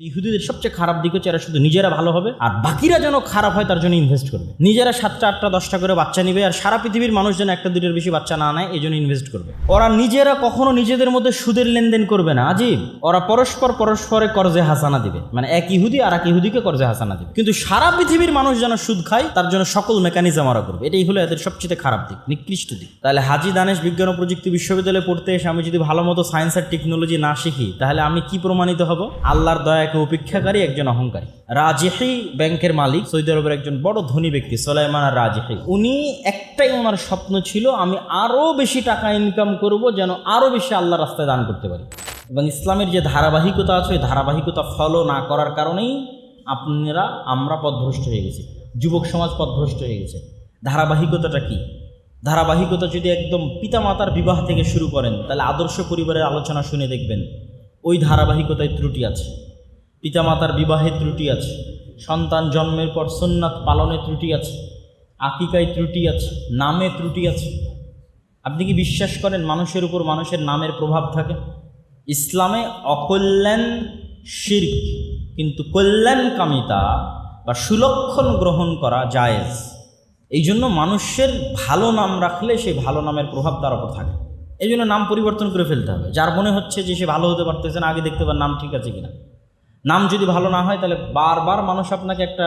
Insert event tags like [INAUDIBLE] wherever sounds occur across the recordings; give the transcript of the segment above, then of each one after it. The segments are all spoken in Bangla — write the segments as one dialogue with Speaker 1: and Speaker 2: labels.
Speaker 1: ইহুদিদের সবচেয়ে খারাপ দিক হচ্ছে এরা শুধু নিজেরা ভালো হবে, আর বাকিরা যেন খারাপ হয় তার জন্য ইনভেস্ট করবে। নিজেরা সাতটা, আটটা, দশটা করে বাচ্চা নিবে, আর সারা পৃথিবীর মানুষ যেন একটা দুটোর বেশি বাচ্চা না নেয় এই জন্য ইনভেস্ট করবে। ওরা নিজেরা কখনো নিজেদের মধ্যে সুদের লেনদেন করবে না আজিব ওরা পরস্পর পরস্পরে কর্জে হাসানা দিবে। মানে এক ইহুদি আর এক ইহুদিকে কর্জে হাসানা দিবে। কিন্তু সারা পৃথিবীর মানুষ যেন সুদ খায়, তার জন্য সকল মেকানিজম ওরা করবে। এটাই হলো এদের সবচেয়ে খারাপ দিক, নিকৃষ্ট দিক। তাহলে হাজি দানেশ বিজ্ঞান ও প্রযুক্তি বিশ্ববিদ্যালয়ে পড়তে এসে আমি যদি ভালো মতো সায়েন্স আর টেকনোলজি না শিখি, তাহলে আমি কি প্রমাণিত হব? আল্লাহর দয়াকে উপেক্ষাকারী একজন অহংকারী। রাজেহি ব্যাংকের মালিক, সৌদি আরবের একজন বড় ধনী ব্যক্তি, সোলাইমান আর রাজেহি উনি একটাই ওনার স্বপ্ন ছিল, আমি আরও বেশি টাকা ইনকাম করব যেন আরও বেশি আল্লাহ রাস্তায় দান করতে পারি। এবং ইসলামের যে ধারাবাহিকতা আছে, ওই ধারাবাহিকতা ফলো না করার কারণেই আপনারা, আমরা পথভ্রষ্ট হয়ে গেছি। যুবক সমাজ পথভ্রষ্ট হয়ে গেছে। ধারাবাহিকতাটা কি? ধারাবাহিকতা যদি একদম পিতামাতার বিবাহ থেকে শুরু করেন, তাহলে আদর্শ পরিবারের আলোচনা শুনে দেখবেন, ওই ধারাবাহিকতায় ত্রুটি আছে। পিতামাতার বিবাহে ত্রুটি আছে, সন্তান জন্মের পর সুন্নাত পালনে ত্রুটি আছে, আকিকায় ত্রুটি আছে, নামে ত্রুটি আছে। আপনি কি বিশ্বাস করেন মানুষের উপর মানুষের নামের প্রভাব থাকে? ইসলামে অকল্যাণ শির্ক, কিন্তু কল্যাণ কামিতা বা সুলক্ষণ গ্রহণ করা জায়েজ। এই জন্য মানুষের ভালো নাম রাখলে সেই ভালো নামের প্রভাব তার উপর থাকে। এই জন্য নাম পরিবর্তন করে ফেলতে হবে। যার মনে হচ্ছে যে সে ভালো হতে পারতেছে না, আগে দেখতে পার নাম ঠিক আছে কিনা। নাম যদি ভালো না হয়, তাহলে বারবার মানুষ আপনাকে একটা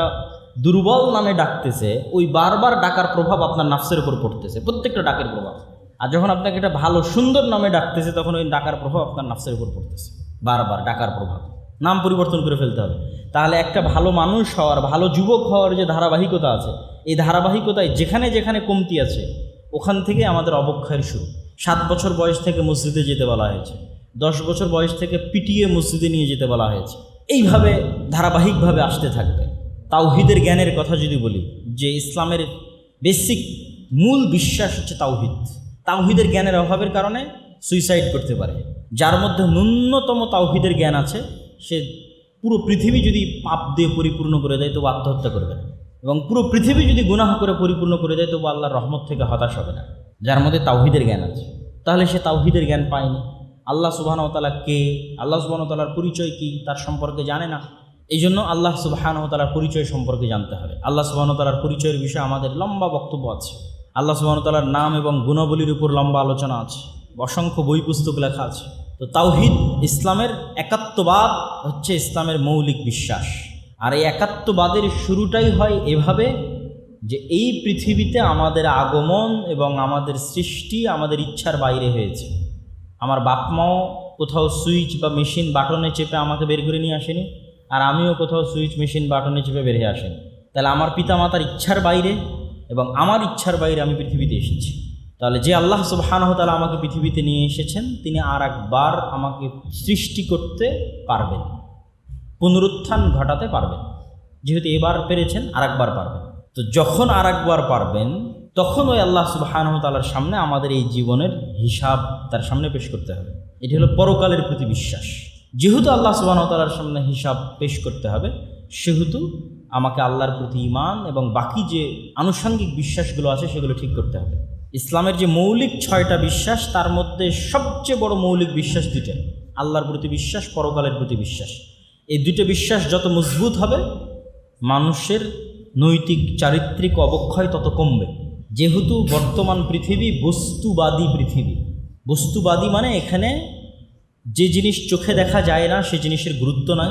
Speaker 1: দুর্বল নামে ডাকতেছে, ওই বারবার ডাকার প্রভাব আপনার নাফসের উপর পড়তেছে, প্রত্যেকটা ডাকের প্রভাব। আর যখন আপনাকে একটা ভালো, সুন্দর নামে ডাকতেছে, তখন ওই ডাকার প্রভাব আপনার নাফসের উপর পড়তেছে, বারবার ডাকার প্রভাব। নাম পরিবর্তন করে ফেলতে হবে। তাহলে একটা ভালো মানুষ হওয়ার, ভালো যুবক হওয়ার যে ধারাবাহিকতা আছে, এই ধারাবাহিকতায় যেখানে যেখানে কমতি আছে, ওখান থেকে আমাদের অবক্ষয়ের শুরু। সাত বছর বয়স থেকে মসজিদে যেতে বলা হয়েছে, দশ বছর বয়স থেকে পিটিয়ে মসজিদে নিয়ে যেতে বলা হয়েছে। এইভাবে ধারাবাহিকভাবে আসতে থাকবে। তাওহিদের জ্ঞানের কথা যদি বলি, যে ইসলামের বেসিক মূল বিশ্বাস হচ্ছে তাওহিদ। তাওহিদের জ্ঞানের অভাবের কারণে সুইসাইড করতে পারে। যার মধ্যে ন্যূনতম তাওহিদের জ্ঞান আছে, সে পুরো পৃথিবী যদি পাপ দিয়ে পরিপূর্ণ করে দেয়, তবু আত্মহত্যা করবে না। এবং পুরো পৃথিবী যদি গুনাহ করে পরিপূর্ণ করে দেয়, তবু আল্লাহর রহমত থেকে হতাশ হবে না। যার মধ্যে তাওহিদের জ্ঞান আছে। তাহলে সে তাওহিদের জ্ঞান পায়নি। আল্লাহ সুবাহানতালা কে? আল্লাহ সুবাহতালার পরিচয় কি? তার সম্পর্কে জানে না। এই জন্য আল্লাহ সুবাহানতালার পরিচয় সম্পর্কে জানতে হবে। আল্লাহ সুবাহতালার পরিচয়ের বিষয়ে আমাদের লম্বা বক্তব্য আছে। আল্লাহ সুবাহতালার নাম এবং গুণাবলীর উপর লম্বা আলোচনা আছে। অসংখ্য বই পুস্তক লেখা আছে। তো তাওহিদ ইসলামের একাত্মবাদ হচ্ছে ইসলামের মৌলিক বিশ্বাস। আর এই একাত্মবাদের শুরুটাই হয় এভাবে যে এই পৃথিবীতে আমাদের আগমন এবং আমাদের সৃষ্টি আমাদের ইচ্ছার বাইরে হয়েছে। আমার বাপ মাও কোথাও সুইচ বা মেশিন বাটনে চেপে আমাকে বের করে নিয়ে আসেনি, আর আমিও কোথাও সুইচ, মেশিন বাটনে চেপে বের হয়ে আসেনি। তাহলে আমার পিতামাতার ইচ্ছার বাইরে এবং আমার ইচ্ছার বাইরে আমি পৃথিবীতে এসেছি। তাহলে যে আল্লাহ সুবাহানহ তালা আমাকে পৃথিবীতে নিয়ে এসেছেন, তিনি আর একবার আমাকে সৃষ্টি করতে পারবেন, পুনরুত্থান ঘটাতে পারবেন। যেহেতু এবার পেরেছেন আর একবার পারবেন। তো যখন আর একবার পারবেন তখন ওই আল্লাহ সুবাহানহ তালার সামনে আমাদের এই জীবনের হিসাব তার সামনে পেশ করতে হবে। এটি হলো পরকালের প্রতি বিশ্বাস। যেহেতু আল্লাহ সুবাহ তালার সামনে হিসাব পেশ করতে হবে, সেহেতু আমাকে আল্লাহর প্রতি ইমান এবং বাকি যে আনুষঙ্গিক বিশ্বাসগুলো আছে সেগুলো ঠিক করতে হবে। ইসলামের যে মৌলিক ছয়টা বিশ্বাস, তার মধ্যে সবচেয়ে বড় মৌলিক বিশ্বাস দুটো আল্লাহর প্রতি বিশ্বাস, পরকালের প্রতি বিশ্বাস। এই দুটো বিশ্বাস যত মজবুত হবে, মানুষের নৈতিক, চারিত্রিক অবক্ষয় তত কমবে। যেহেতু বর্তমান পৃথিবী বস্তুবাদী পৃথিবী। বস্তুবাদী মানে এখানে যে জিনিস চোখে দেখা যায় না, সে জিনিসের গুরুত্ব নাই।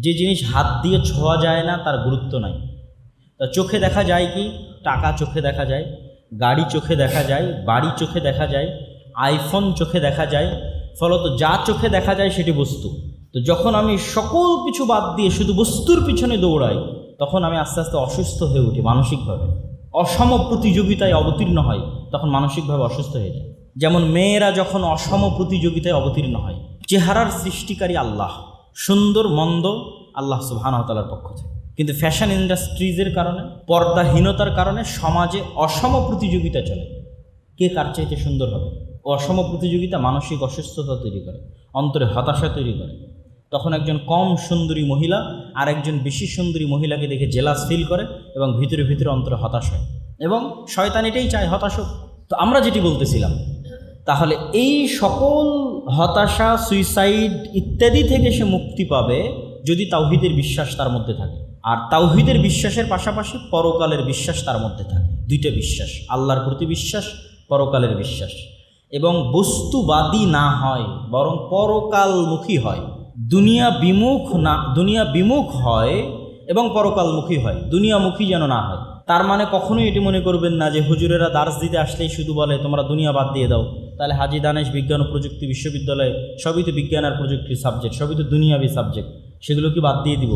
Speaker 1: যে জিনিস হাত দিয়ে ছোঁয়া যায় না, তার গুরুত্ব নাই। তা চোখে দেখা যায় কি? টাকা চোখে দেখা যায়, গাড়ি চোখে দেখা যায়, বাড়ি চোখে দেখা যায়, আইফোন চোখে দেখা যায়, ফলত যা চোখে দেখা যায় সেটি বস্তু। তো যখন আমি সকল কিছু বাদ দিয়ে শুধু বস্তুর পিছনে দৌড়াই, তখন আমি আস্তে আস্তে অসুস্থ হয়ে উঠি মানসিকভাবে। অসম প্রতিযোগিতায় অবতীর্ণ হয়, তখন মানসিকভাবে অসুস্থ হয়ে যায়। যেমন মেয়েরা যখন অসম প্রতিযোগিতায় অবতীর্ণ হয়, চেহারার সৃষ্টিকারী আল্লাহ, সুন্দর, মন্দ, আল্লাহ সুবাহানতালার পক্ষ থেকে। কিন্তু ফ্যাশন ইন্ডাস্ট্রিজের কারণে, পর্দাহীনতার কারণে সমাজে অসম প্রতিযোগিতা চলে। কে কার চাইতে সুন্দর হবে? অসম প্রতিযোগিতা মানসিক অসুস্থতা তৈরি করে, অন্তরে হতাশা তৈরি করে। তখন একজন কম সুন্দরী মহিলা আর একজন বেশি সুন্দরী মহিলাকে দেখে জেলাস ফিল করে এবং ভিতরে ভিতরে অন্তরে হতাশ হয় এবং শয়তান এটাই চায় হতাশ তো আমরা যেটি বলতেছিলাম, তাহলে এই সকল হতাশা, সুইসাইড ইত্যাদি থেকে সে মুক্তি পাবে যদি তাওহিদের বিশ্বাস তার মধ্যে থাকে। আর তাওহিদের বিশ্বাসের পাশাপাশি পরকালের বিশ্বাস তার মধ্যে থাকে। দুইটা বিশ্বাস, আল্লাহর প্রতি বিশ্বাস, পরকালের বিশ্বাস। এবং বস্তুবাদী না হয়, বরং পরকালমুখী হয়। দুনিয়া বিমুখ না, দুনিয়া বিমুখ হয় এবং পরকালমুখী হয়। দুনিয়ামুখী যেন না হয়। তার মানে কখনোই এটি মনে করবেন না যে হুজুরেরা দার্স দিতে আসলেই শুধু বলে, তোমরা দুনিয়া বাদ দিয়ে দাও। তাহলে হাজি দানেশ বিজ্ঞান ও প্রযুক্তি বিশ্ববিদ্যালয়ে সবই তো বিজ্ঞান আর প্রযুক্তির সাবজেক্ট সবই তো দুনিয়াবি সাবজেক্ট সেগুলো কি বাদ দিয়ে দিব?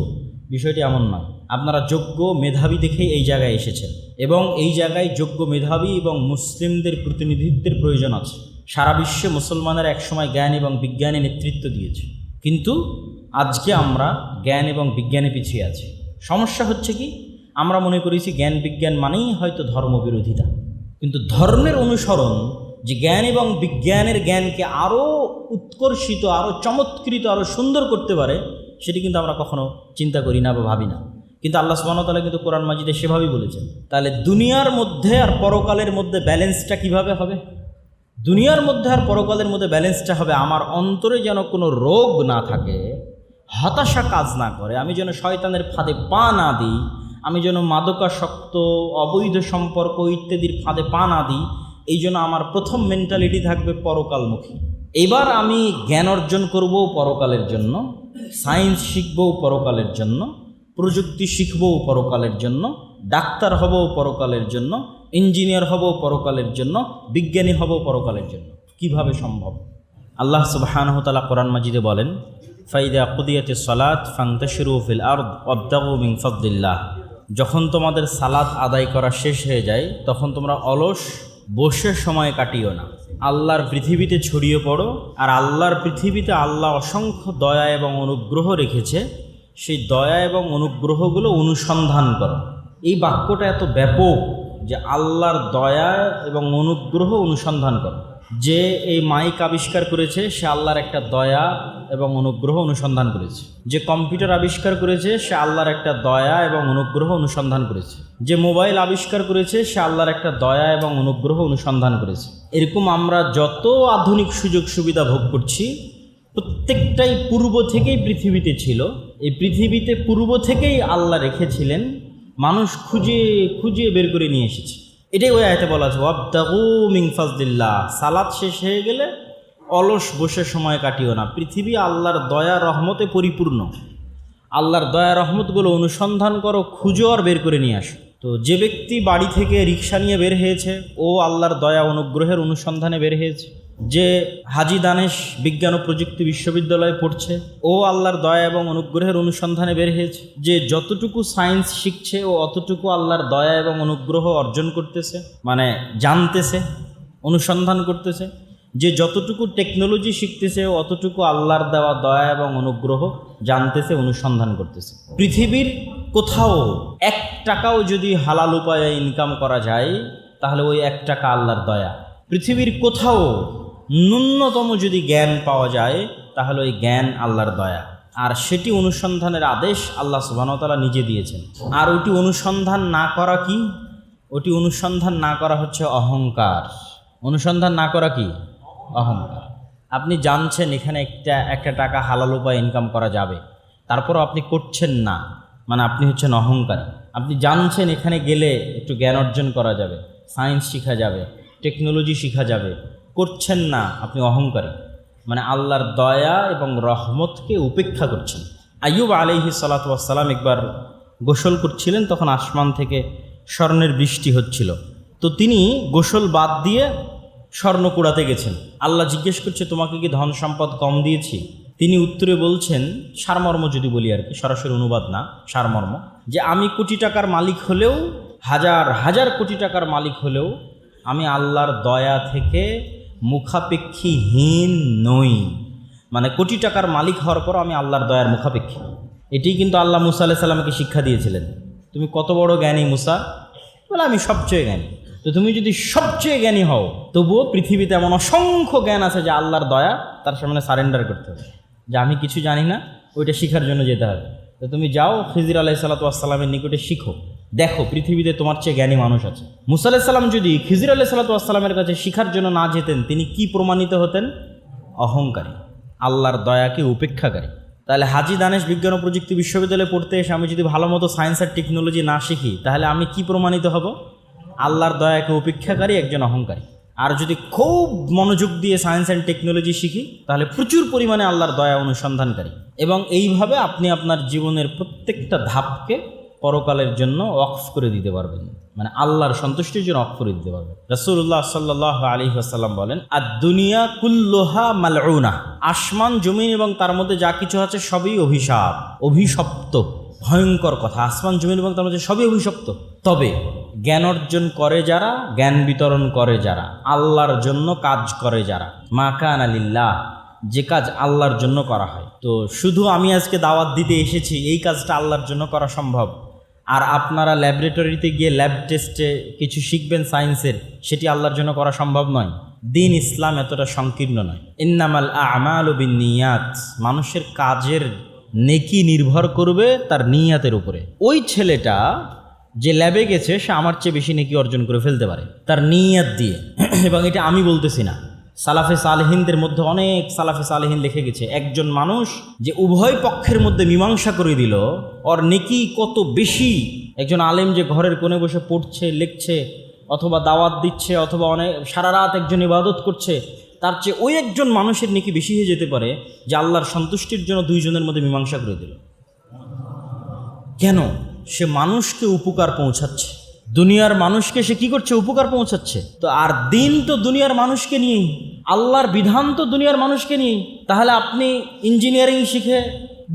Speaker 1: বিষয়টি এমন নয়। আপনারা যোগ্য মেধাবী দেখেই এই জায়গায় এসেছেন এবং এই জায়গায় যোগ্য মেধাবী এবং মুসলিমদের প্রতিনিধিত্বের প্রয়োজন আছে। সারা বিশ্বে মুসলমানের একসময় জ্ঞান এবং বিজ্ঞানে নেতৃত্ব দিয়েছে। কিন্তু আজকে আমরা জ্ঞান এবং বিজ্ঞানে পিছিয়ে আছি। সমস্যা হচ্ছে কি? আমরা মনে করেছি জ্ঞান বিজ্ঞান মানেই হয়তো ধর্মবিরোধিতা। কিন্তু ধর্মের অনুসরণ যে জ্ঞান এবং বিজ্ঞানের জ্ঞানকে আরও উৎকর্ষিত আরও চমৎকৃত আরও সুন্দর করতে পারে, সেটি কিন্তু আমরা কখনো চিন্তা করি না বা ভাবি না। কিন্তু আল্লাহ সুবাহতালা কিন্তু কোরআন মাজিদে সেভাবেই বলেছেন। তাহলে দুনিয়ার মধ্যে আর পরকালের মধ্যে ব্যালেন্সটা কীভাবে হবে? দুনিয়ার মধ্যে আর পরকালের মধ্যে ব্যালেন্সটা হবে, আমার অন্তরে যেন কোনো রোগ না থাকে, হতাশা কাজ না করে, আমি যেন শয়তানের ফাঁদে পা না দিই, আমি যেন মাদকাসক্ত, অবৈধ সম্পর্ক ইত্যাদির ফাঁদে পা না দিই, এই জন্য আমার প্রথম মেন্টালিটি থাকবে পরকালমুখী। এবার আমি জ্ঞান অর্জন করব পরকালের জন্য সায়েন্স শিখব পরকালের জন্য, প্রযুক্তি শিখব পরকালের জন্য, ডাক্তার হব পরকালের জন্য ইঞ্জিনিয়ার হব পরকালের জন্য, বিজ্ঞানী হব পরকালের জন্য। কীভাবে সম্ভব? আল্লাহ সুবাহানহতালা কোরআন মাজিদে বলেন, ফাইদা কুদিয়াতে সলাত ফাংতাশিরু ফিল আর্দ অব্দাবু মিং ফদ্দিল্লাহ যখন তোমাদের সালাত আদায় করা শেষ হয়ে যায়, তখন তোমরা অলস বসে সময় কাটিও না। আল্লাহর পৃথিবীতে ছড়িয়ে পড়ো, আর আল্লাহর পৃথিবীতে আল্লাহ অসংখ্য দয়া এবং অনুগ্রহ রেখেছে, সেই দয়া এবং অনুগ্রহগুলো অনুসন্ধান করো। এই বাক্যটা এত ব্যাপক। যে আল্লাহর দয়া এবং অনুগ্রহ অনুসন্ধান করো। যে এই মাইক আবিষ্কার করেছে, সে আল্লাহর একটা দয়া এবং অনুগ্রহ অনুসন্ধান করেছে। যে কম্পিউটার আবিষ্কার করেছে, সে আল্লাহর একটা দয়া এবং অনুগ্রহ অনুসন্ধান করেছে। যে মোবাইল আবিষ্কার করেছে, সে আল্লাহর একটা দয়া এবং অনুগ্রহ অনুসন্ধান করেছে। এরকম আমরা যত আধুনিক সুযোগ সুবিধা ভোগ করছি, প্রত্যেকটাই পূর্ব থেকেই পৃথিবীতে ছিল। এই পৃথিবীতে পূর্ব থেকেই আল্লাহ রেখেছিলেন মানুষ খুঁজে খুঁজে বের করে নিয়ে এসেছে। এটাই ওই আয়তে বলা আছে ওয়াবদাহু মিং ফাজদিল্লাহ সালাদ শেষ হয়ে গেলে অলস বসে সময় কাটিও না। পৃথিবী আল্লাহর দয়া, রহমতে পরিপূর্ণ। আল্লাহর দয়া, রহমতগুলো অনুসন্ধান করো, খুঁজো আর বের করে নিয়ে আসো। তো যে ব্যক্তি বাড়ি থেকে রিক্সা নিয়ে বের হয়েছে, ও আল্লাহর দয়া, অনুগ্রহের অনুসন্ধানে বের হয়েছে। যে হাজি দানেশ বিজ্ঞান ও প্রযুক্তি বিশ্ববিদ্যালয়ে পড়ছে, ও আল্লাহর দয়া এবং অনুগ্রহের অনুসন্ধানে বের হয়েছে, যে যতটুকু সায়েন্স শিখছে ও অতটুকু আল্লাহর দয়া এবং অনুগ্রহ অর্জন করতেছে মানে জানতেছে, অনুসন্ধান করতেছে, যে যতটুকু টেকনোলজি শিখতেছে ও অতটুকু আল্লাহর দেওয়া দয়া এবং অনুগ্রহ জানতেছে, অনুসন্ধান করতেছে। পৃথিবীর কোথাও এক টাকাও যদি হালাল উপায়ে ইনকাম করা যায়, তাহলে ওই এক টাকা আল্লাহর দয়া। পৃথিবীর কোথাও ন্যূনতম যদি জ্ঞান পাওয়া যায়, তাহলে ওই জ্ঞান আল্লাহর দয়া। আর সেটি অনুসন্ধানের আদেশ আল্লাহ সুবাহতালা নিজে দিয়েছেন। আর ওইটি অনুসন্ধান না করা কি? ওটি অনুসন্ধান না করা হচ্ছে অহংকার। অনুসন্ধান না করা কি? অহংকার। আপনি জানছেন এখানে একটা একটা টাকা হালাল উপায় ইনকাম করা যাবে। তারপরও আপনি করছেন না। মানে আপনি হচ্ছেন অহংকারী। আপনি জানছেন এখানে গেলে একটু জ্ঞান অর্জন করা যাবে। সায়েন্স শেখা যাবে। টেকনোলজি শেখা যাবে। করছেন না আপনি অহংকারী। মানে আল্লাহর দয়া এবং রহমতকে উপেক্ষা করছেন। আইয়ুব আলিহি সালাতাম একবার গোসল করছিলেন, তখন আসমান থেকে স্বর্ণের বৃষ্টি হচ্ছিল। তো তিনি গোসল বাদ দিয়ে স্বর্ণ কুড়াতে গেছেন। আল্লাহ জিজ্ঞেস করছে, তোমাকে কি ধন সম্পদ কম দিয়েছি? তিনি উত্তরে বলছেন, সারমর্ম যদি বলি আর কি, সরাসরি অনুবাদ না, সারমর্ম। যে আমি কোটি টাকার মালিক হলেও, হাজার হাজার কোটি টাকার মালিক হলেও আমি আল্লাহর দয়া থেকে মুখাপেক্ষীহীন নই। মানে কোটি টাকার মালিক হওয়ার পর আমি আল্লাহর দয়ার মুখাপেক্ষী। এটি কিন্তু আল্লাহ মুসা আলাহ সাল্লামকে শিক্ষা দিয়েছিলেন। তুমি কত বড় জ্ঞানী মুসা? বলে, আমি সবচেয়ে জ্ঞানী। তো তুমি যদি সবচেয়ে জ্ঞানী হও, তবুও পৃথিবীতে এমন অসংখ্য জ্ঞান আছে যে আল্লাহর দয়া তার সামনে সারেন্ডার করতে হবে। যে আমি কিছু জানি না, ওইটা শিখার জন্য যেতে হবে। তো তুমি যাও, খিজির আলাহি সাল্লাতামের নিকটে শিখো। দেখো, পৃথিবীতে তোমার চেয়ে জ্ঞানী মানুষ আছে। মুসা আলাহিসাল্লাম যদি খিজির আলাহি সাল্লাতামের কাছে শিখার জন্য না যেতেন, তিনি কি প্রমাণিত হতেন? অহংকারী, আল্লাহর দয়াকে উপেক্ষাকারী। তাহলে হাজি দানেশ বিজ্ঞান ও প্রযুক্তি বিশ্ববিদ্যালয়ে পড়তে এসে আমি যদি ভালো মতো সায়েন্স আর টেকনোলজি না শিখি, তাহলে আমি কি প্রমাণিত হব? আল্লাহর দয়াকে উপেক্ষাকারী একজন অহংকারী। আর যদি খুব মনোযোগ দিয়ে সায়েন্স অ্যান্ড টেকনোলজি শিখি, তাহলে প্রচুর পরিমাণে আল্লাহর দয়া অনুসন্ধানকারী। এবং এইভাবে আপনি আপনার জীবনের প্রত্যেকটা ধাপকে পরকালের জন্য অফ করে দিতে পারবেন। মানে আল্লাহর সন্তুষ্টির জন্য অফ করে দিতে পারবেন। রসুল্লাহ সাল্লাহ আলী আসাল্লাম বলেন আর দুনিয়া কুল্লোহা মালউনা। আসমান, জমিন এবং তার মধ্যে যা কিছু আছে সবই অভিশাপ, অভিশপ্ত, ভয়ঙ্কর কথা। আসমান, জমিন এবং তার মধ্যে সবই অভিশপ্ত। তবে জ্ঞান অর্জন করে যারা, জ্ঞান বিতরণ করে যারা, আল্লাহর জন্য কাজ করে যারা, মা কান আলিল্লাহ যে কাজ আল্লাহর জন্য করা হয়। তো শুধু আমি আজকে দাওয়াত দিতে এসেছি, এই কাজটা আল্লাহর জন্য করা সম্ভব। আর আপনারা ল্যাবরেটরিতে গিয়ে ল্যাব টেস্টে কিছু শিখবেন সায়েন্সের সেটি আল্লাহর জন্য করা সম্ভব নয়। দিন ইসলাম এতটা সংকীর্ণ নয়। ইন্নামাল আমাল নিয়াত মানুষের কাজের নেকি নির্ভর করবে তার নিয়াতের উপরে। ওই ছেলেটা যে ল্যাবে গেছে, সে আমার চেয়ে বেশি নেকি অর্জন করে ফেলতে পারে, তার নিয়াত দিয়ে। [CLEARS THROAT] এবং এটা আমি বলতেছি না। সালাফে সালেহিনদের মধ্যে অনেক সালাফে সালেহিন লিখে গেছে। একজন মানুষ যে উভয় পক্ষের মধ্যে মীমাংসা করে দিল, ওর নেকি কত বেশি? একজন আলেম যে ঘরের কোণে বসে পড়ছে, লিখছে, অথবা দাওয়াত দিচ্ছে, অথবা অনেক সারা রাত একজন ইবাদত করছে, তার চেয়ে ওই একজন মানুষের নেকি বেশি হয়ে যেতে পারে যে আল্লাহর সন্তুষ্টির জন্য দুইজনের মধ্যে মীমাংসা করে দিল। কেন? সে মানুষকে উপকার পৌঁছাচ্ছে। দুনিয়ার মানুষকে সে কি করছে? উপকার পৌঁছাচ্ছে। তো আর দিন তো দুনিয়ার মানুষকে নিয়েই, আল্লাহর বিধান তো দুনিয়ার মানুষকে নিয়েই। তাহলে আপনি ইঞ্জিনিয়ারিং শিখে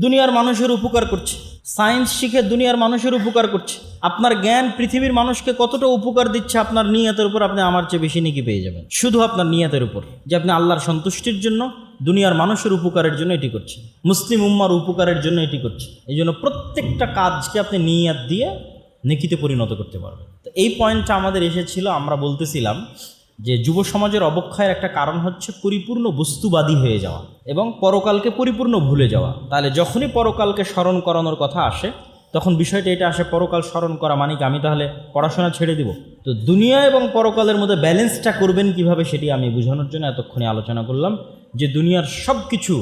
Speaker 1: দুনিয়ার মানুষের উপকার করছে। সায়েন্স শিখে দুনিয়ার মানুষের উপকার করছে। আপনার জ্ঞান পৃথিবীর মানুষকে কতটা উপকার দিচ্ছে আপনার নিয়তের উপর, আপনি আমার চেয়ে বেশি নাকি পেয়ে যাবেন। শুধু আপনার নিয়তের উপর, যে আপনি আল্লাহর সন্তুষ্টির জন্য দুনিয়ার মানুষের উপকারের জন্য এটি করছে মুসলিম উম্মার উপকারের জন্য এটি করছে এই জন্য প্রত্যেকটা কাজকে আপনি নিয়াত দিয়ে নেকিতে পরিণত করতে পারবে। তো এই পয়েন্টটা আমাদের এসেছিল, আমরা বলতেছিলাম যে যুব সমাজের অবক্ষয়ের একটা কারণ হচ্ছে পরিপূর্ণ বস্তুবাদী হয়ে যাওয়া এবং পরকালকে পরিপূর্ণ ভুলে যাওয়া। তাহলে যখনই পরকালকে স্মরণ করানোর কথা আসে, তখন বিষয়টা এটা আসে, পরকাল স্মরণ করা মানে কি? আমি তাহলে পড়াশোনা ছেড়ে দিব। তো দুনিয়া এবং পরকালের মধ্যে ব্যালেন্সটা করবেন কীভাবে সেটি আমি বোঝানোর জন্য এতক্ষণে আলোচনা করলাম যে দুনিয়ার সব কিছু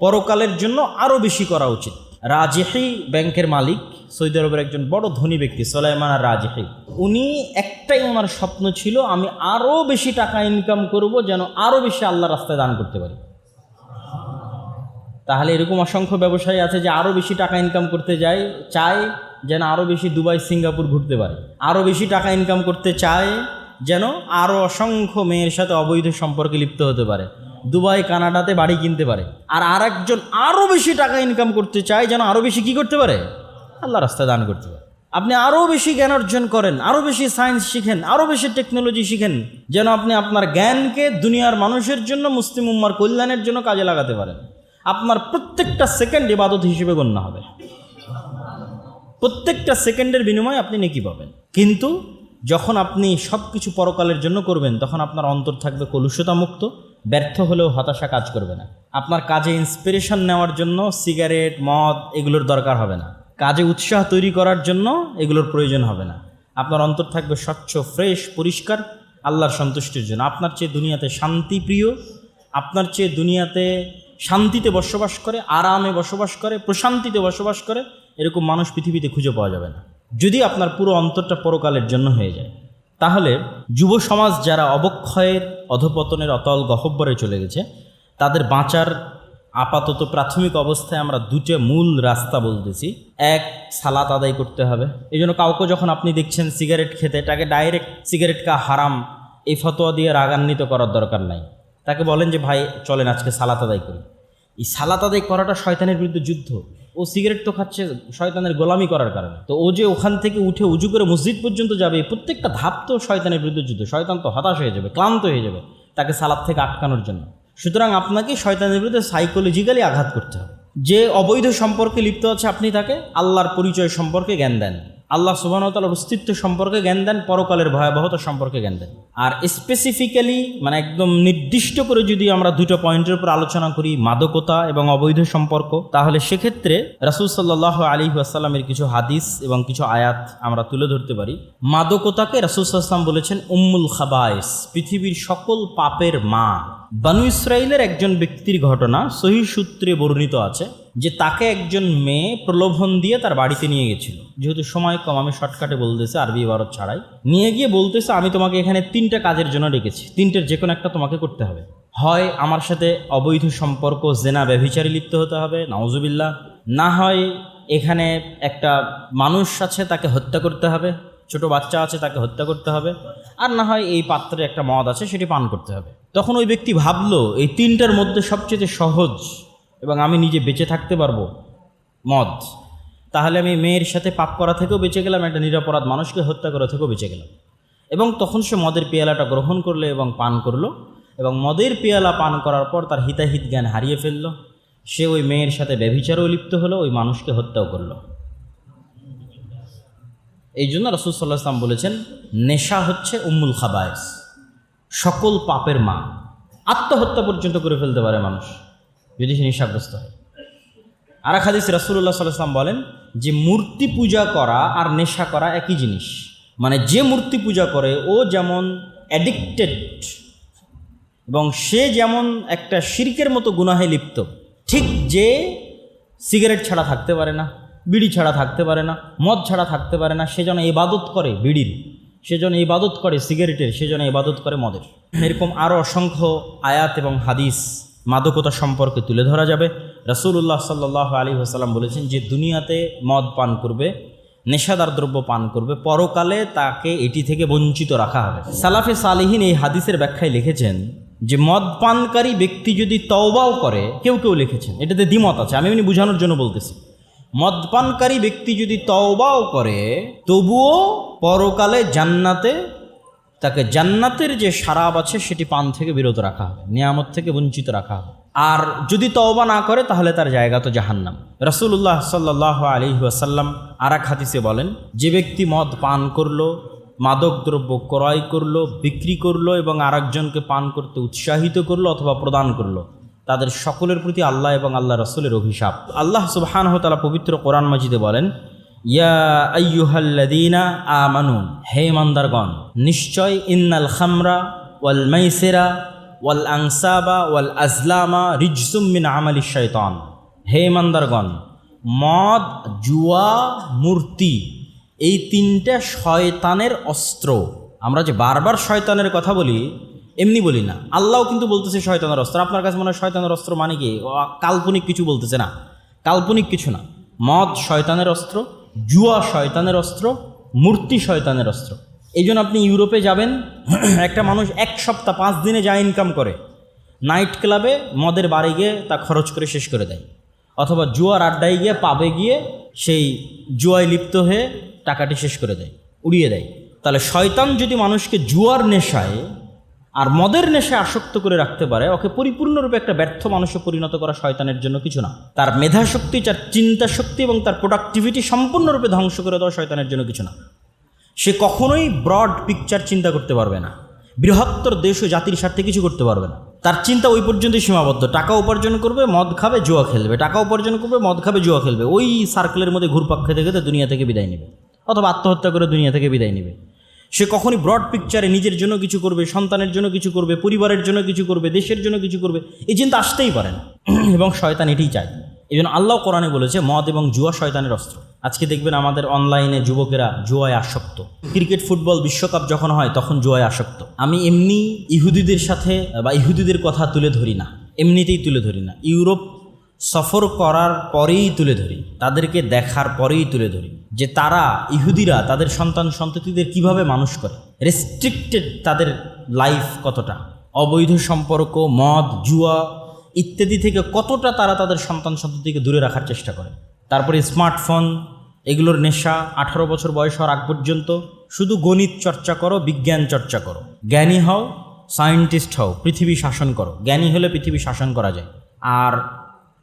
Speaker 1: পরকালের জন্য আরও বেশি করা উচিত। রাজেহি ব্যাংকের মালিক সৌদি আরবের একজন বড় ধনী ব্যক্তি, সোলাইমান আর রাজেহি। উনি একটাই ওনার স্বপ্ন ছিল, আমি আরও বেশি টাকা ইনকাম করব যেন আরও বেশি আল্লাহ রাস্তায় দান করতে পারি। তাহলে এরকম অসংখ্য ব্যবসায়ী আছে যে আরও বেশি টাকা ইনকাম করতে যায়, চায় যেন আরও বেশি দুবাই, সিঙ্গাপুর ঘুরতে পারে। আরও বেশি টাকা ইনকাম করতে চায় যেন আরও অসংখ্য মেয়ের সাথে অবৈধ সম্পর্কে লিপ্ত হতে পারে। দুবাই, কানাডাতে বাড়ি কিনতে পারে। আর আরেকজন আরও বেশি টাকা ইনকাম করতে চায় যেন আরও বেশি কি করতে পারে? আল্লাহ রাস্তায় দান করতে পারে। আপনি আরও বেশি জ্ঞান অর্জন করেন আরও বেশি সায়েন্স শিখেন আরও বেশি টেকনোলজি শিখেন, যেন আপনি আপনার জ্ঞানকে দুনিয়ার মানুষের জন্য, মুসলিম উম্মার কল্যাণের জন্য কাজে লাগাতে পারেন। আপনার প্রত্যেকটা সেকেন্ড ইবাদত হিসেবে গণ্য হবে। প্রত্যেকটা সেকেন্ডের বিনিময়ে আপনি নেকি পাবেন। কিন্তু যখন আপনি সব কিছু পরকালের জন্য করবেন, তখন আপনার অন্তর থাকবে কলুষতা মুক্ত, ব্যর্থ হলেও হতাশা কাজ করবে না। আপনার কাজে ইন্সপিরেশন নেওয়ার জন্য সিগারেট মদ, এগুলোর দরকার হবে না। কাজে উৎসাহ তৈরি করার জন্য এগুলোর প্রয়োজন হবে না। আপনার অন্তর থাকবে স্বচ্ছ, ফ্রেশ, পরিষ্কার, আল্লাহর সন্তুষ্টির জন্য। আপনার চেয়ে দুনিয়াতে শান্তিপ্রিয় আপনার চেয়ে দুনিয়াতে শান্তিতে বসবাস করে, আরামে বসবাস করে, প্রশান্তিতে বসবাস করে, এরকম মানুষ পৃথিবীতে খুঁজে পাওয়া যাবে না। যদি আপনার পুরো অন্তরটা পরকালের জন্য হয়ে যায়, তাহলে যুব সমাজ যারা অবক্ষয়ের, অধপতনের, অতল গহব্বরে চলে গেছে, তাদের বাঁচার আপাতত প্রাথমিক অবস্থায় আমরা দুটো মূল রাস্তা বলতেছি। এক, সালাত আদায় করতে হবে। এই জন্য কাউকে যখন আপনি দেখছেন সিগারেট খেতে, তাকে ডাইরেক্ট সিগারেট কা হারাম এই ফতোয়া দিয়ে রাগান্বিত করার দরকার নাই। তাকে বলেন যে, ভাই, চলেন আজকে সালাত আদায় করি। এই সালাত আদায় করাটা শয়তানের বিরুদ্ধে যুদ্ধ। ও সিগারেট তো খাচ্ছে শয়তানের গোলামি করার কারণে। তো ও যে ওখান থেকে উঠে উজু করে মসজিদ পর্যন্ত যাবে প্রত্যেকটা ধাপ তো শয়তানের বিরুদ্ধে যুদ্ধ। শয়তান তো হতাশ হয়ে যাবে, ক্লান্ত হয়ে যাবে তাকে সালাদ থেকে আটকানোর জন্য। সুতরাং আপনাকে শয়তানের বিরুদ্ধে সাইকোলজিক্যালি আঘাত করতে হবে। যে অবৈধ সম্পর্কে লিপ্ত আছে আপনি তাকে, আল্লাহর পরিচয় সম্পর্কে জ্ঞান দেন আল্লাহ সুবাহতালার অস্তিত্ব সম্পর্কে জ্ঞান দেন, পরকালের ভয়াবহতা সম্পর্কে জ্ঞান দেন। আর স্পেসিফিক্যালি মানে একদম নির্দিষ্ট করে যদি আমরা দুটো পয়েন্টের উপর আলোচনা করি, মাদকতা এবং অবৈধ সম্পর্ক, তাহলে সেক্ষেত্রে রাসুল সাল্লাহ আলী আসাল্লামের কিছু হাদিস এবং কিছু আয়াত আমরা তুলে ধরতে পারি। মাদকতাকে রাসুল সাল্লাম বলেছেন, উম্মুল খাবায়েস পৃথিবীর সকল পাপের মা। বানু ইসরায়েলের একজন ব্যক্তির ঘটনা সহি সূত্রে বর্ণিত আছে। যে তাকে একজন মেয়ে প্রলোভন দিয়ে তার বাড়িতে নিয়ে গেছিল। যেহেতু সময় কম, আমি শর্টকাটে বলতেছে, আরবি ভারত ছাড়াই। নিয়ে গিয়ে বলতেছে, আমি তোমাকে এখানে তিনটা কাজের জন্য রেখেছি তিনটের যে কোনো একটা তোমাকে করতে হবে। হয় আমার সাথে অবৈধ সম্পর্ক, জেনা ব্যভিচারে লিপ্ত হতে হবে, নাউজুবিল্লাহ। না হয় এখানে একটা মানুষ আছে, তাকে হত্যা করতে হবে, ছোট বাচ্চা আছে, তাকে হত্যা করতে হবে। আর না হয় এই পাত্রে একটা মদ আছে, সেটি পান করতে হবে। তখন ওই ব্যক্তি ভাবলো, এই তিনটার মধ্যে সবচেয়ে সহজ এবং আমি নিজে বেঁচে থাকতে পারব। মদ। তাহলে আমি মেয়ের সাথে পাপ করা থেকেও বেঁচে গেলাম, একটা নিরাপরাধ মানুষকে হত্যা করা থেকেও বেঁচে গেলাম। এবং তখন সে মদের পেয়ালাটা গ্রহণ করল এবং পান করল এবং মদের পেয়ালা পান করার পর তার হিতাহিত জ্ঞান হারিয়ে ফেলল। সে ওই মেয়ের সাথে ব্যভিচারও লিপ্ত হলো, ওই মানুষকে হত্যাও করল। এই জন্য রসুল সাল্লাহ আসলাম বলেছেন, নেশা হচ্ছে উম্মুল খাবায়স। সকল পাপের মা। আত্মহত্যা পর্যন্ত করে ফেলতে পারে মানুষ। যদি সে নেশাগ্রস্ত হয়। আর এক হাদিস রাসুল্লাহ সাল্লাম বলেন যে মূর্তি পূজা করা আর নেশা করা একই জিনিস। মানে যে মূর্তি পূজা করে, ও যেমন অ্যাডিক্টেড এবং সে যেমন একটা শিরকের মতো গুনাহে লিপ্ত, ঠিক যে সিগারেট ছাড়া থাকতে পারে না, বিড়ি ছাড়া থাকতে পারে না, মদ ছাড়া থাকতে পারে না, সে যেন ইবাদত করে বিড়ির, সে যেন ইবাদত করে সিগারেটের, সে যেন ইবাদত করে মদের। এরকম আরও অসংখ্য আয়াত এবং হাদিস মাদকতা সম্পর্কে তুলে ধরা যাবে। রসুল্লাহ সাল্লাহ আলী হাসাল্লাম বলেছেন যে, দুনিয়াতে মদ পান করবে, নেশাদার দ্রব্য পান করবে, পরকালে তাকে এটি থেকে বঞ্চিত রাখা হবে। সালাফে সালিহীন এই হাদিসের ব্যাখ্যায় লিখেছেন যে, মদ পানকারী ব্যক্তি যদি তওবাও করে, কেউ কেউ লিখেছেন, এটাতে দ্বিমত আছে, আমি এমনি বোঝানোর জন্য বলতেছি। মদপানকারী ব্যক্তি যদি তওবাও করে, তবুও পরকালে জান্নাতে তাকে জান্নাতের যে সারাব আছে সেটি পান থেকে বিরত রাখা হবে, নিয়ামত থেকে বঞ্চিত রাখা হবে। আর যদি তওবা না করে, তাহলে তার জায়গা তো জাহান্নাম। রসুল্লাহ সাল্লাহ আলী আর এক হাদিসে বলেন, যে ব্যক্তি মদ পান করল, মাদক দ্রব্য ক্রয় করল, বিক্রি করল এবং আরেকজনকে পান করতে উৎসাহিত করল অথবা প্রদান করল, তাদের সকলের প্রতি আল্লাহ এবং আল্লাহ রসুলের অভিশাপ। আল্লাহ সুবহানহ তালা পবিত্র কোরআন মাজিদে বলেন ইয়া আমানু, হে মন্দারগণ নিশ্চয় ইন্নাল খামরা ওয়াল মাইসেরা ওয়াল আংসাবা ওয়াল আজলামা রিজসুম মিন আমালি শয়তান হে মন্দারগণ মদ, জুয়া, মূর্তি, এই তিনটা শয়তানের অস্ত্র, আমরা যে বারবার শয়তানের কথা বলি, এমনি বলি না। আল্লাহও কিন্তু বলতেছে শয়তানের অস্ত্র। আপনার কাছে মনে হয় শয়তানের অস্ত্র মানে কি? কাল্পনিক কিছু বলতেছে না। কাল্পনিক কিছু না। মদ শয়তানের অস্ত্র জুয়া শয়তানের অস্ত্র, মূর্তি শয়তানের অস্ত্র। এই জন্য আপনি ইউরোপে যাবেন, [CLEARS THROAT] একটা মানুষ এক সপ্তাহ পাঁচ দিনে যা ইনকাম করে নাইট ক্লাবে মদের বাড়ি গিয়ে তা খরচ করে শেষ করে দেয়। অথবা জুয়ার আড্ডায় গিয়ে পাবে গিয়ে সেই জুয়ায় লিপ্ত হয়ে টাকাটি শেষ করে দেয়, উড়িয়ে দেয়। তাহলে শয়তান যদি মানুষকে জুয়ার নেশায় আর মদের নেশে আসক্ত করে রাখতে পারে, ওকে পরিপূর্ণরূপে একটা ব্যর্থ মানুষে পরিণত করা শয়তানের জন্য কিছু না। তার মেধা শক্তি তার চিন্তা শক্তি এবং তার প্রোডাক্টিভিটি সম্পূর্ণরূপে ধ্বংস করে দেওয়া শয়তানের জন্য কিছু না। সে কখনোই ব্রড পিকচার চিন্তা করতে পারবে না। বৃহত্তর দেশ ও জাতির স্বার্থে কিছু করতে পারবে না। তার চিন্তা ওই পর্যন্তই সীমাবদ্ধ। টাকা উপার্জন করবে, মদ খাবে, জুয়া খেলবে। টাকা উপার্জন করবে, মদ খাবে, জুয়া খেলবে। ওই সার্কেলের মধ্যে ঘুরপাক খেতে খেতে দুনিয়া থেকে বিদায় নেবে। অথবা আত্মহত্যা করে দুনিয়া থেকে বিদায় নেবে। সে কখনই ব্রড পিকচারে নিজের জন্য কিছু করবে, সন্তানের জন্য কিছু করবে, পরিবারের জন্য কিছু করবে, দেশের জন্য কিছু করবে, এই চিন্তা আসতেই পারে না। [CLEARS THROAT] এবং শয়তান এটাই চায়। এই জন্য আল্লাহ কোরআনে বলেছে, মদ এবং জুয়া শয়তানের অস্ত্র। আজকে দেখবেন আমাদের অনলাইনে যুবকেরা জুয়ায় আসক্ত। ক্রিকেট, ফুটবল, বিশ্বকাপ যখন হয়, তখন জুয়ায় আসক্ত। আমি এমনি ইহুদিদের সাথে বা ইহুদিদের কথা তুলে ধরি না। এমনিতেই তুলে ধরি না। ইউরোপ সফর করার পরেই তুলে ধরি, তাদেরকে দেখার পরেই তুলে ধরি যে তারা ইহুদিরা, তাদের সন্তান সন্ততিদের কীভাবে মানুষ করে রেস্ট্রিক্টেড তাদের লাইফ কতটা, অবৈধ সম্পর্ক, মদ, জুয়া ইত্যাদি থেকে কতটা তারা তাদের সন্তান সন্ততিকে দূরে রাখার চেষ্টা করে। তারপরে স্মার্টফোন এগুলোর নেশা, আঠারো বছর বয়স হওয়ার আগ পর্যন্ত শুধু গণিত চর্চা করো, বিজ্ঞান চর্চা করো। জ্ঞানী হও সায়েন্টিস্ট হও, পৃথিবী শাসন করো। জ্ঞানী হলে পৃথিবী শাসন করা যায়। আর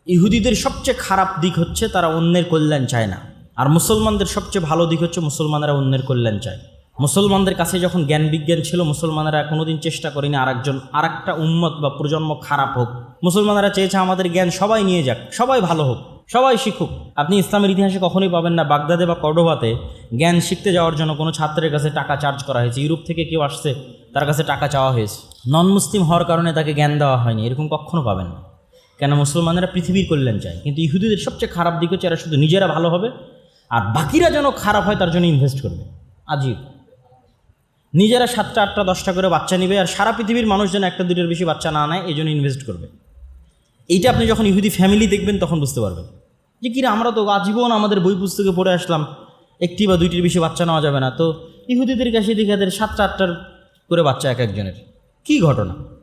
Speaker 1: ইহুদিদের সবচেয়ে খারাপ দিক হচ্ছে তারা অন্যের কল্যাণ চায় না। আর মুসলমানদের সবচেয়ে ভালো দিক হচ্ছে মুসলমানেরা অন্যের কল্যাণ চায়। মুসলমানদের কাছে যখন জ্ঞান বিজ্ঞান ছিল, মুসলমানেরা কোনোদিন চেষ্টা করেনি আরেকজন, আরেকটা উম্মত বা প্রজন্ম খারাপ হোক। মুসলমানেরা চেয়েছে আমাদের জ্ঞান সবাই নিয়ে যাক, সবাই ভালো হোক, সবাই শিখুক। আপনি ইসলামের ইতিহাসে কখনোই পাবেন না, বাগদাদে বা কর্ডোবাতে জ্ঞান শিখতে যাওয়ার জন্য কোনো ছাত্রের কাছে টাকা চার্জ করা হয়েছে। ইউরোপ থেকে কেউ আসছে, তার কাছে টাকা চাওয়া হয়েছে। নন মুসলিম হওয়ার কারণে তাকে জ্ঞান দেওয়া হয়নি, এরকম কখনো পাবেন না। কেন মুসলমানেরা পৃথিবীর কল্যাণ চায়? কিন্তু ইহুদিদের সবচেয়ে খারাপ দিক হচ্ছে এরা শুধু নিজেরা ভালো হবে, আর বাকিরা যেন খারাপ হয় তার জন্য ইনভেস্ট করবে। আজীব। নিজেরা সাতটা, আটটা, দশটা করে বাচ্চা নেবে, আর সারা পৃথিবীর মানুষ যেন একটা দুটোর বেশি বাচ্চা না নেয়, এই জন্য ইনভেস্ট করবে। এইটা আপনি যখন ইহুদি ফ্যামিলি দেখবেন, তখন বুঝতে পারবেন। যে কিনা আমরা তো আজীবন আমাদের বই পুস্তকে পড়ে আসলাম, একটি বা দুইটির বেশি বাচ্চা নেওয়া যাবে না। তো ইহুদিদের কাছে দেখে সাতটা, আটটার করে বাচ্চা এক একজনের। কী ঘটনা?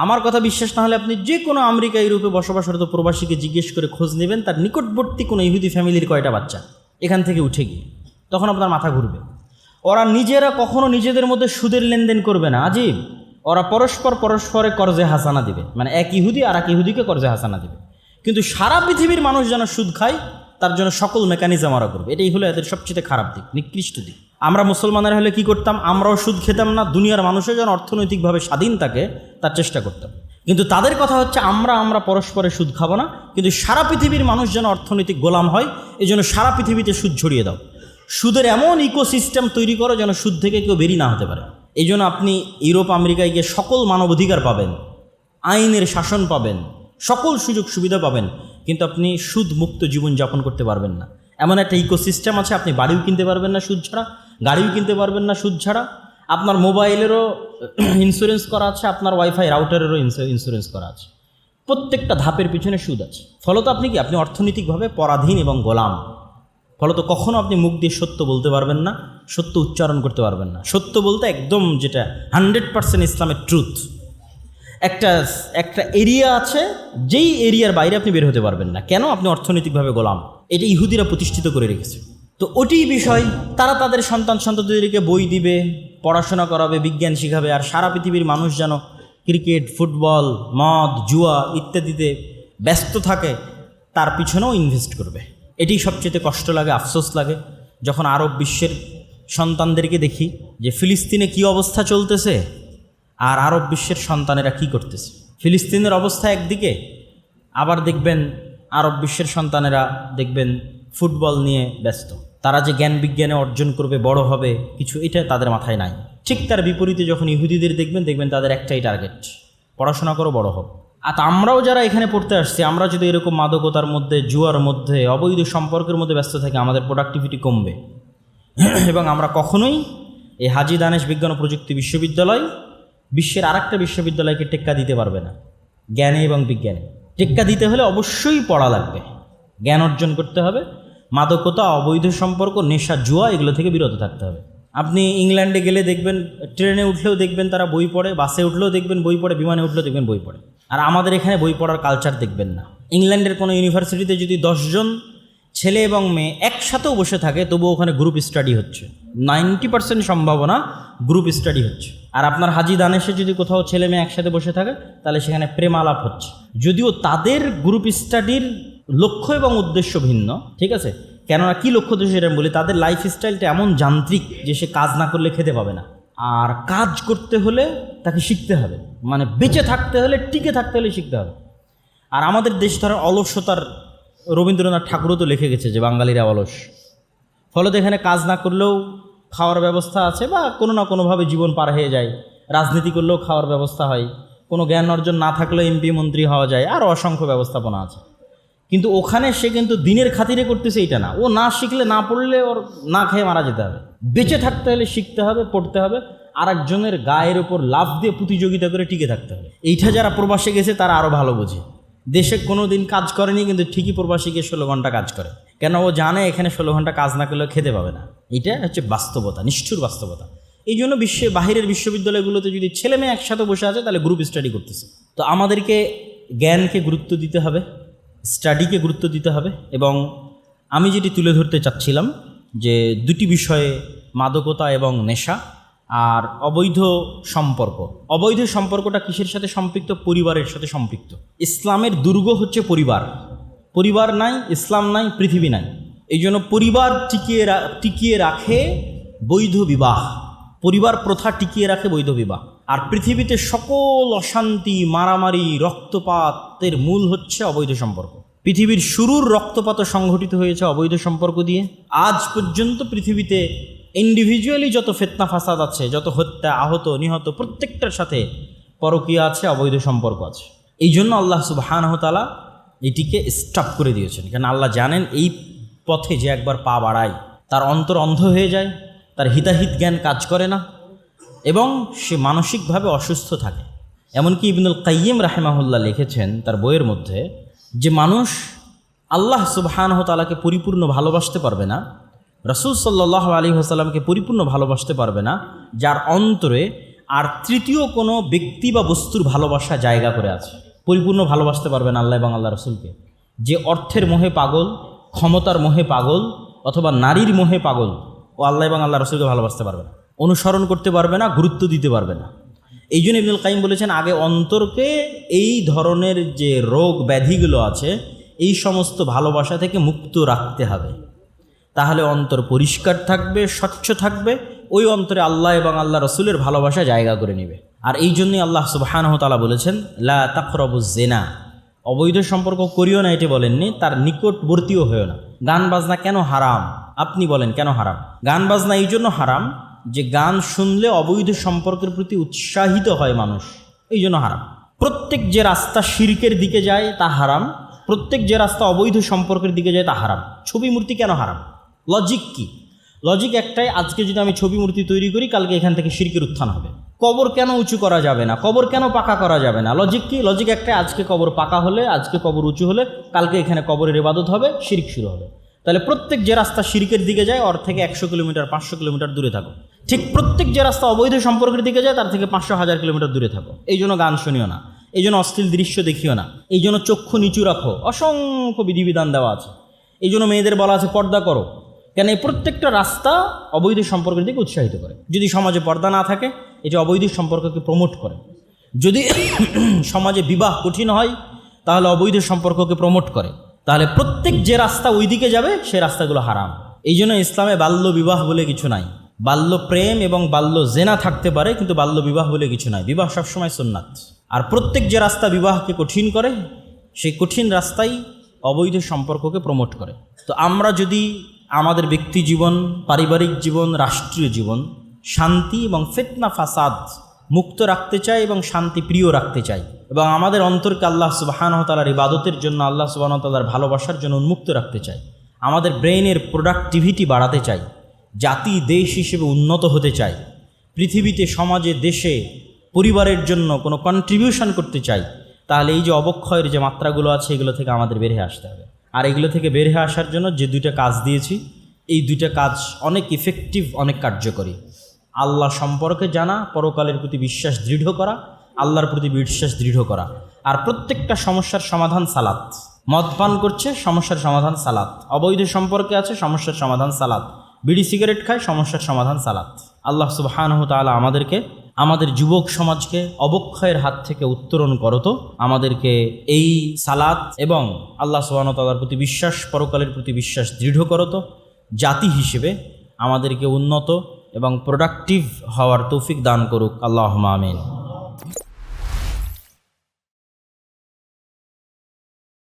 Speaker 1: আমার কথা বিশ্বাস না হলে আপনি যে কোনো আমেরিকা ইউরোপে বসবাসরত প্রবাসীকে জিজ্ঞেস করে খোঁজ নেবেন, তার নিকটবর্তী কোনো ইহুদি ফ্যামিলির কয়টা বাচ্চা? এখান থেকে উঠে গিয়ে। তখন আপনার মাথা ঘুরবে। ওরা নিজেরা কখনো নিজেদের মধ্যে সুদের লেনদেন করবে না। আজিব ওরা পরস্পর পরস্পরে কর্জে হাসানা দিবে। মানে এক ইহুদি আর এক ইহুদিকে কর্জে হাসানা দিবে। কিন্তু সারা পৃথিবীর মানুষ যেন সুদ খায়, তার জন্য সকল মেকানিজম ওরা করবে। এটাই হলো এদের সবচেয়ে খারাপ দিক, নিকৃষ্ট দিক। আমরা মুসলমানের হলে কি করতাম? আমরাও সুদ খেতাম না, দুনিয়ার মানুষও যেন অর্থনৈতিকভাবে স্বাধীন থাকে, তার চেষ্টা করতাম। কিন্তু তাদের কথা হচ্ছে, আমরা আমরা পরস্পরে সুদ খাব না, কিন্তু সারা পৃথিবীর মানুষ যেন অর্থনৈতিক গোলাম হয় এই জন্য সারা পৃথিবীতে সুদ ছড়িয়ে দাও। সুদের এমন ইকোসিস্টেম তৈরি করো যেন সুদ থেকে কেউ বেরিয়ে না হতে পারে। এই জন্য আপনি ইউরোপ, আমেরিকায় গিয়ে সকল মানবাধিকার পাবেন, আইনের শাসন পাবেন, সকল সুযোগ সুবিধা পাবেন, কিন্তু আপনি সুদ মুক্ত জীবন যাপন করতে পারবেন না। এমন একটা ইকোসিস্টেম আছে, আপনি বাড়িও কিনতে পারবেন না সুদ ছাড়া। গাড়িও কিনতে পারবেন না সুদ ছাড়া। আপনার মোবাইলেরও [CLEARS THROAT] ইন্স্যুরেন্স করা আছে, আপনার ওয়াইফাই রাউটারেরও ইন্স্যুরেন্স করা আছে। প্রত্যেকটা ধাপের পিছনে সুদ আছে। ফলত আপনি কি? আপনি অর্থনৈতিকভাবে পরাধীন এবং গোলাম। ফলত কখনো আপনি মুখ দিয়ে সত্য বলতে পারবেন না, সত্য উচ্চারণ করতে পারবেন না। সত্য বলতে একদম যেটা হান্ড্রেড পার্সেন্ট ইসলামের ট্রুথ একটা একটা এরিয়া আছে, যেই এরিয়ার বাইরে আপনি বের হতে পারবেন না। কেন? আপনি অর্থনৈতিকভাবে গোলাম। এটা ইহুদিরা প্রতিষ্ঠিত করে রেখেছে। তো ওটি বিষয়। তারা তাদের সন্তান সন্ততিদেরকে বই দিবে, পড়াশোনা করাবে, বিজ্ঞান শিখাবে, আর সারা পৃথিবীর মানুষ যেন ক্রিকেট, ফুটবল, মদ, জুয়া ইত্যাদিতে ব্যস্ত থাকে, তার পিছনেও ইনভেস্ট করবে। এটি সবচেয়ে কষ্ট লাগে, আফসোস লাগে। যখন আরব বিশ্বের সন্তানদেরকে দেখি যে ফিলিস্তিনে কি অবস্থা চলতেছে, আর আরব বিশ্বের সন্তানেরা কি করতেছে। ফিলিস্তিনের অবস্থা একদিকে, আবার দেখবেন আরব বিশ্বের সন্তানেরা দেখবেন ফুটবল নিয়ে ব্যস্ত। তারা যে জ্ঞান বিজ্ঞানে অর্জন করবে, বড় হবে, কিছু এটা তাদের মাথায় নাই। ঠিক তার বিপরীতে যখন ইহুদিদের দেখবেন দেখবেন তাদের একটাই টার্গেট পড়াশোনা করো, বড় হোক আর আমরাও যারা এখানে পড়তে আসছি, আমরা যদি এরকম মাদকতার মধ্যে, জুয়ার মধ্যে, অবৈধ সম্পর্কের মধ্যে ব্যস্ত থাকি, আমাদের প্রোডাক্টিভিটি কমবে। [CLEARS THROAT] এবং আমরা কখনোই এই হাজি দানেশ বিজ্ঞান ও প্রযুক্তি বিশ্ববিদ্যালয়, বিশ্বের আরেকটা বিশ্ববিদ্যালয়কে টেক্কা দিতে পারবে না। জ্ঞানে এবং বিজ্ঞানে। টেক্কা দিতে হলে অবশ্যই পড়া লাগবে। জ্ঞান অর্জন করতে হবে। মাদকতা, অবৈধ সম্পর্ক, নেশা, জুয়া এগুলো থেকে বিরত থাকতে হবে। আপনি ইংল্যান্ডে গেলে দেখবেন, ট্রেনে উঠলেও দেখবেন তারা বই পড়ে, বাসে উঠলেও দেখবেন বই পড়ে, বিমানে উঠলেও দেখবেন বই পড়ে। আর আমাদের এখানে বই পড়ার কালচার দেখবেন না। ইংল্যান্ডের কোনো ইউনিভার্সিটিতে যদি দশজন ছেলে এবং মেয়ে একসাথেও বসে থাকে, তবুও ওখানে গ্রুপ স্টাডি হচ্ছে। নাইনটি পার্সেন্ট সম্ভাবনা গ্রুপ স্টাডি হচ্ছে। আর আপনার হাজি দানেশে যদি কোথাও ছেলে মেয়ে একসাথে বসে থাকে, তাহলে সেখানে প্রেম আলাপ হচ্ছে। যদিও তাদের গ্রুপ স্টাডির লক্ষ্য এবং উদ্দেশ্য ভিন্ন, ঠিক আছে? কেননা কী লক্ষ্য উদ্দেশ্য সেটা বলি, তাদের লাইফ স্টাইলটা এমন যান্ত্রিক যে সে কাজ না করলে খেতে পাবে না। আর কাজ করতে হলে তাকে শিখতে হবে। মানে বেঁচে থাকতে হলে, টিকে থাকতে হলে শিখতে হবে। আর আমাদের দেশ ধরো অলস্যতার রবীন্দ্রনাথ ঠাকুরও তো লিখে গেছে যে বাঙালিরা অলস। ফলত এখানে কাজ না করলেও খাওয়ার ব্যবস্থা আছে বা কোনো না কোনোভাবে জীবন পার হয়ে যায়। রাজনীতি করলেও খাওয়ার ব্যবস্থা হয়। কোনো জ্ঞান অর্জন না থাকলেও এমপি, মন্ত্রী হওয়া যায়। আর অসংখ্য ব্যবস্থাপনা আছে। কিন্তু ওখানে সে কিন্তু দিনের খাতিরে করতেছে এটা না। ও না শিখলে, না পড়লে ওর না খেয়ে মারা যেতে হবে। বেঁচে থাকতে হলে শিখতে হবে, পড়তে হবে। আর একজনের গায়ের ওপর লাভ দিয়ে প্রতিযোগিতা করে টিকে থাকতে হবে। এইটা যারা প্রবাসে গেছে, তারা আরও ভালো বোঝে। দেশে কোনো দিন কাজ করেনি, কিন্তু ঠিকই প্রবাসী গিয়ে ষোলো ঘণ্টা কাজ করে। কেন ও জানে এখানে ষোলো ঘণ্টা কাজ না করলেও খেতে পাবে না। এটা হচ্ছে বাস্তবতা, নিষ্ঠুর বাস্তবতা। এই জন্য বিশ্বে, বাহিরের বিশ্ববিদ্যালয়গুলোতে যদি ছেলে মেয়ে একসাথে বসে আছে, তাহলে গ্রুপ স্টাডি করতেছে। তো আমাদেরকে জ্ঞানকে গুরুত্ব দিতে হবে। স্টাডিকে গুরুত্ব দিতে হবে এবং আমি যেটি তুলে ধরতে চাচ্ছিলাম যে দুটি বিষয়ে মাদকতা এবং নেশা আর অবৈধ সম্পর্ক। অবৈধ সম্পর্কটা কিসের সাথে সম্পৃক্ত? পরিবারের সাথে সম্পৃক্ত। ইসলামের দুর্গ হচ্ছে পরিবার। পরিবার নাই, ইসলাম নাই, পৃথিবী নাই। এই জন্য পরিবার টিকিয়ে টিকিয়ে রাখে বৈধ বিবাহ। পরিবার প্রথা টিকিয়ে রাখে বৈধ বিবাহ। আর পৃথিবীতে সকল অশান্তি, মারামারি, রক্তপাতের মূল হচ্ছে অবৈধ সম্পর্ক। পৃথিবীর শুরুর রক্তপাত সংঘটিত হয়েছে অবৈধ সম্পর্ক দিয়ে। আজ পর্যন্ত পৃথিবীতে ইন্ডিভিজুয়ালি যত ফেতনা ফাসাদ আছে, যত হত্যা, আহত, নিহত, প্রত্যেকটার সাথে পরকীয়া আছে, অবৈধ সম্পর্ক আছে। এই জন্য আল্লাহ সুবাহানহতালা এটিকে স্টপ করে দিয়েছেন। কেন আল্লাহ জানেন এই পথে যে একবার পা বাড়ায়, তার অন্তর অন্ধ হয়ে যায়। তার হিতাহিত জ্ঞান কাজ করে না এবং সে মানসিকভাবে অসুস্থ থাকে। এমনকি ইবনুল কাইয়িম রাহেমাহুল্লাহ লিখেছেন তার বইয়ের মধ্যে যে মানুষ আল্লাহ সুবহানহ তালাকে পরিপূর্ণ ভালোবাসতে পারবে না, রসুল সাল্লাহ আলী হাসাল্লামকে পরিপূর্ণ ভালোবাসতে পারবে না, যার অন্তরে আর তৃতীয় কোনো ব্যক্তি বা বস্তুর ভালোবাসা জায়গা করে আছে। পরিপূর্ণ ভালোবাসতে পারবে না আল্লাহ এবং আল্লাহ রসুলকে। যে অর্থের মোহে পাগল, ক্ষমতার মোহে পাগল অথবা নারীর মোহে পাগল ও আল্লাহ এবং আল্লাহ রসুলকে ভালোবাসতে পারবে না। অনুসরণ করতে পারবে না, গুরুত্ব দিতে পারবে না। এই জন্য ইবনুল কাইম বলেছেন, আগে অন্তরকে এই ধরনের যে রোগ ব্যাধিগুলো আছে, এই সমস্ত ভালোবাসা থেকে মুক্ত রাখতে হবে। তাহলে অন্তর পরিষ্কার থাকবে, স্বচ্ছ থাকবে, ওই অন্তরে আল্লাহ এবং আল্লাহ রসুলের ভালোবাসা জায়গা করে নেবে। আর এই জন্যই আল্লাহ সুবাহানহ তালা বলেছেন, লা তাকরবু জেনা। অবৈধ সম্পর্ক করিও না, এটি বলেননি, তার নিকটবর্তীও হয়েও না। গান বাজনা কেন হারাম? আপনি বলেন, কেন হারাম? গান বাজনা এই জন্য হারাম যে গান শুনলে অবৈধ সম্পর্কের প্রতি উৎসাহিত হয় মানুষ, এই জন্য হারাম। প্রত্যেক যে রাস্তা শিরকের দিকে যায়, তা হারাম। প্রত্যেক যে রাস্তা অবৈধ সম্পর্কের দিকে যায়, তা হারাম। ছবি মূর্তি কেন হারাম? লজিক কি? লজিক একটাই, আজকে যদি আমি ছবি মূর্তি তৈরি করি, কালকে এখান থেকে শিরকের উত্থান হবে। কবর কেন উঁচু করা যাবে না? কবর কেন পাকা করা যাবে না? লজিক কি? লজিক একটাই, আজকে কবর পাকা হলে, আজকে কবর উঁচু হলে, কালকে এখানে কবরের ইবাদত হবে, শিরিক শুরু হবে। তাহলে প্রত্যেক যে রাস্তা শিরিকের দিকে যায়, ওর থেকে একশো কিলোমিটার, পাঁচশো কিলোমিটার দূরে থাকো। ঠিক প্রত্যেক যে রাস্তা অবৈধ সম্পর্কের দিকে যায়, তার থেকে পাঁচশো হাজার কিলোমিটার দূরে থাকো। এই জন্য গান শুনিও না। এই জন্য অশ্লীল দৃশ্য দেখিও না। এই জন্য চক্ষু নিচু রাখো। অসংখ্য বিধিবিধান দেওয়া আছে। এই জন্য মেয়েদের বলা আছে, পর্দা করো। কেন এই প্রত্যেকটা রাস্তা অবৈধ সম্পর্কের দিকে উৎসাহিত করে। যদি সমাজে পর্দা না থাকে, এটি অবৈধ সম্পর্ককে প্রমোট করে। যদি সমাজে বিবাহ কঠিন হয়, তাহলে অবৈধ সম্পর্ককে প্রমোট করে। তাহলে প্রত্যেক যে রাস্তা ওই দিকে যাবে, সে রাস্তাগুলো হারাম। এই জন্য ইসলামে বাল্য বিবাহ বলে কিছু নাই। বাল্য প্রেম এবং বাল্য জেনা থাকতে পারে, কিন্তু বাল্য বিবাহ বলে কিছু নাই। বিবাহ সবসময় সুন্নাত আর প্রত্যেক যে রাস্তা বিবাহকে কঠিন করে, সেই কঠিন রাস্তাই অবৈধ সম্পর্ককে প্রমোট করে। তো আমরা যদি আমাদের ব্যক্তি জীবন, পারিবারিক জীবন, রাষ্ট্রীয় জীবন, শান্তি এবং ফেতনা, ফাসাদ মুক্ত রাখতে চাই এবং শান্তি প্রিয় রাখতে চাই এবং আমাদের অন্তরকে আল্লাহ সুবাহানহতালার ইবাদতের জন্য আল্লাহ সুবাহতালার ভালোবাসার জন্য উন্মুক্ত রাখতে চাই আমাদের ব্রেইনের প্রোডাক্টিভিটি বাড়াতে চাই জাতি, দেশ হিসেবে উন্নত হতে চাই পৃথিবীতে, সমাজে, দেশে, পরিবারের জন্য কোনো কন্ট্রিবিউশন করতে চাই তাহলে এই যে অবক্ষয়ের যে মাত্রাগুলো আছে, এগুলো থেকে আমাদের বের আসতে হবে। আর এগুলো থেকে বের হয়ে আসার জন্য যে দুইটা কাজ দিয়েছি, এই দুইটা কাজ অনেক ইফেক্টিভ অনেক কার্যকরী। আল্লাহ সম্পর্কে জানা, পরকালের প্রতি বিশ্বাস দৃঢ় করা, আল্লাহর প্রতি বিশ্বাস দৃঢ় করা। আর প্রত্যেকটা সমস্যার সমাধান সালাত। মদ পান করছে, সমস্যার সমাধান সালাত। অবৈধ সম্পর্কে আছে, সমস্যার সমাধান সালাত। বিড়ি সিগারেট খায়, সমস্যার সমাধান সালাত। আল্লাহ সুবাহানহ তাআলা আমাদেরকে আমাদের যুবক সমাজকে অবক্ষয়ের হাত থেকে উত্তরণ করত আমাদেরকে এই সালাত এবং আল্লাহ সুবাহতালার প্রতি বিশ্বাস, পরকালের প্রতি বিশ্বাস দৃঢ় করত জাতি হিসেবে আমাদেরকে উন্নত এবং প্রোডাক্টিভ হওয়ার তৌফিক দান করুক। আল্লাহ আমিন।